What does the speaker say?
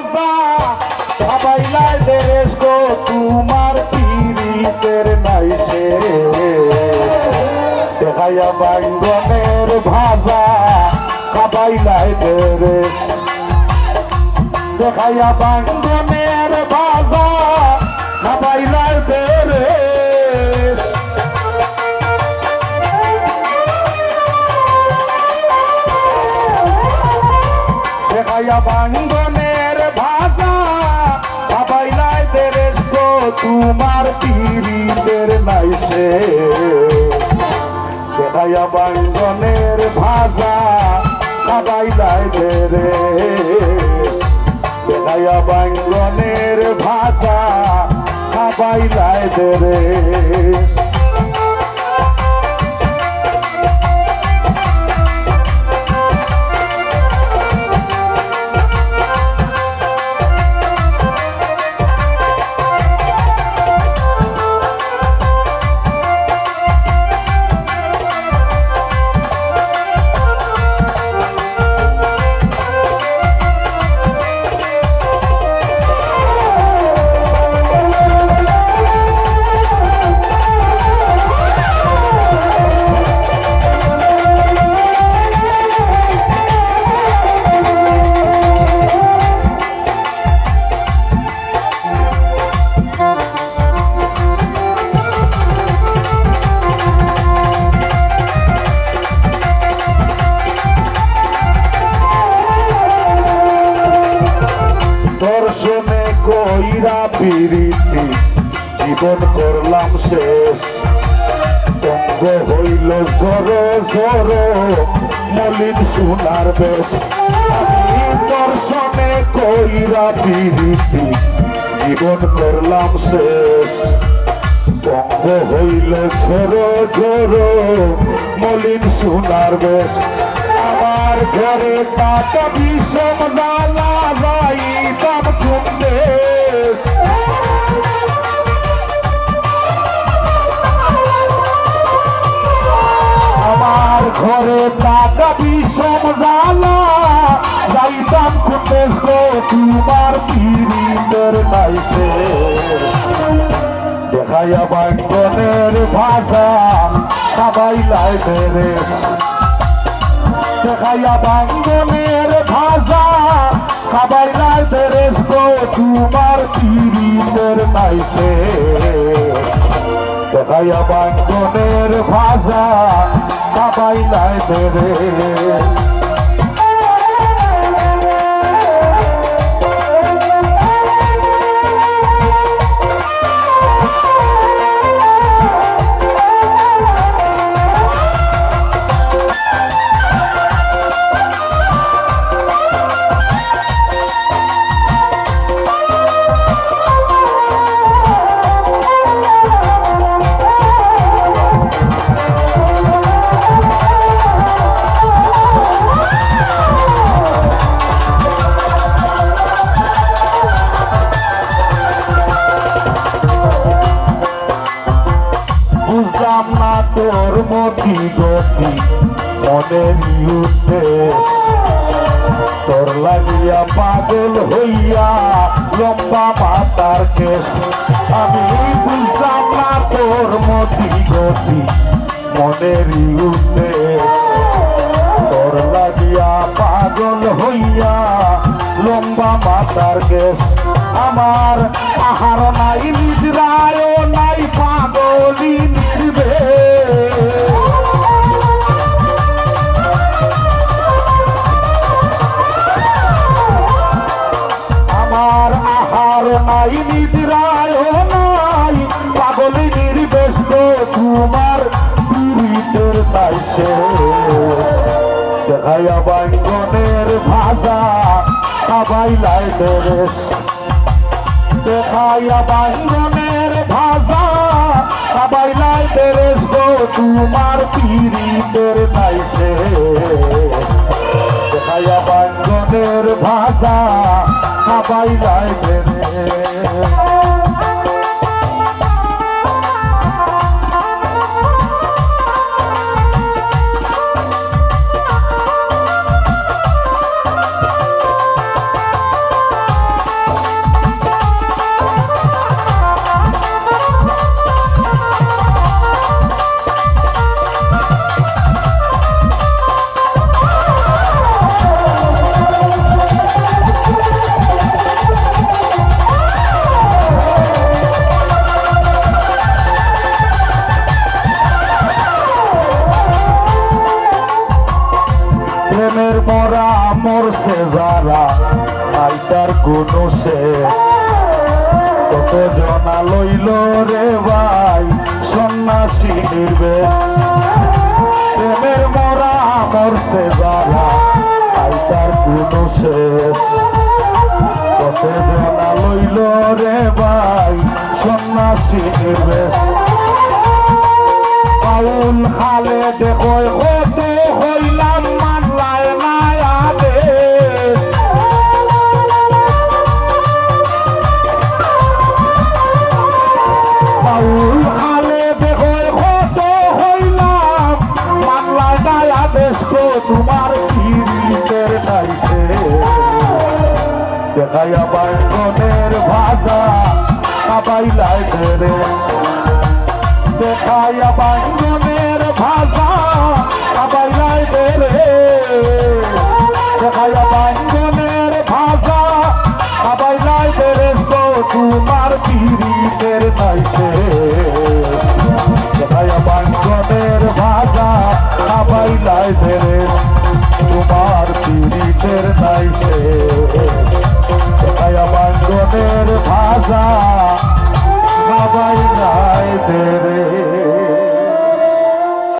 ভাজা খাবাইলাই দেশ গো, তোমার পীড়িতের নাই শেষ দেখাইয়া বাঙ্গনের ভাজা খাবাইলাই দেশ দেখাইয়া বাঙ্গনের ভাজা খাবাইলাই দেশ দেখাইয়া বাঙ্গনের তোমার পীড়িতের নাই সে। দেখাইয়া বাঙ্গনের ভাষা খাবাইলাই রে দেখাইয়া বাঙ্গনের ভাষা খাবাইলাই দেশ দর্শনে পিরিতি, জীবন করলাম শেষ। তঙ্গ হইল জড়ো জড়ো মলিন সোনার বেশ। আমি দর্শনে কইরা পিরিতি, জীবন করলাম শেষ। তঙ্গ হইল ঝড়ো ঝড়ো মলিন সোনার বেশ। আমার ঘরে টাকা বিষম জ্বালা, যাইতাম কুন্দেশ আমার ঘরে টাকা বিষম জ্বালা যাইতাম গো তোমার নাইছে দেখাইয়া বাঙ্গনের ভাষা খাবাইলাই বেরেশ দেখাইয়া বাঙ্গনের নাই দেশ গো তোমার পীড়িতের নাইছে দেখাইয়া বাঙ্গনের ভাষা খাবাই নাই দেশ মনের উদ্দেশ তোর লাগিয়া পাগল হইয়া লম্বা মাতার কেস আমি বুঝলাম না তোর মতি গতি। মনের উদ্দেশ তোর লাগিয়া পাগল হইয়া লম্বা মাতার কেস আমার আহার নাই শেষ। দেখাইয়া বাঙ্গনের ভাষা খাবাই লাই দেশ দেখাইয়া বাঙ্গনের ভাষা খাবাই লাই দেশ গো, তোমার পীড়িতের নাই শেষ। দেখাইয়া বাঙ্গনের ভাষা প্রেমের মরা মরছে যারা আইতার কোনো শেষ। কত জনা লইল রে ভাই সন্ন্যাসী নির্বেশ প্রেমের মরা মরছে যারা আইতার কোনো শেষ। কত জনা লইল রে ভাই সন্ন্যাসী নির্বেশ পাউল খালে দেখো কত হল দেখাইয়া বাঙ্গনের ভাষা। কাবাইলাই দেশ দেখাইয়া বাঙ্গনের ভাষা। কাবাইলাই রে। দেখাইয়া বাঙ্গনের ভাষা। কাবাইলাই রে। তো তোমার পীড়িতের নাইছে দেখাইয়া বাঙ্গনের ভাষা। কাবাইলাই রে। তোমার পীড়িতের নাইছে দেখাইয়া ভাষা বাবাই রায় দেরে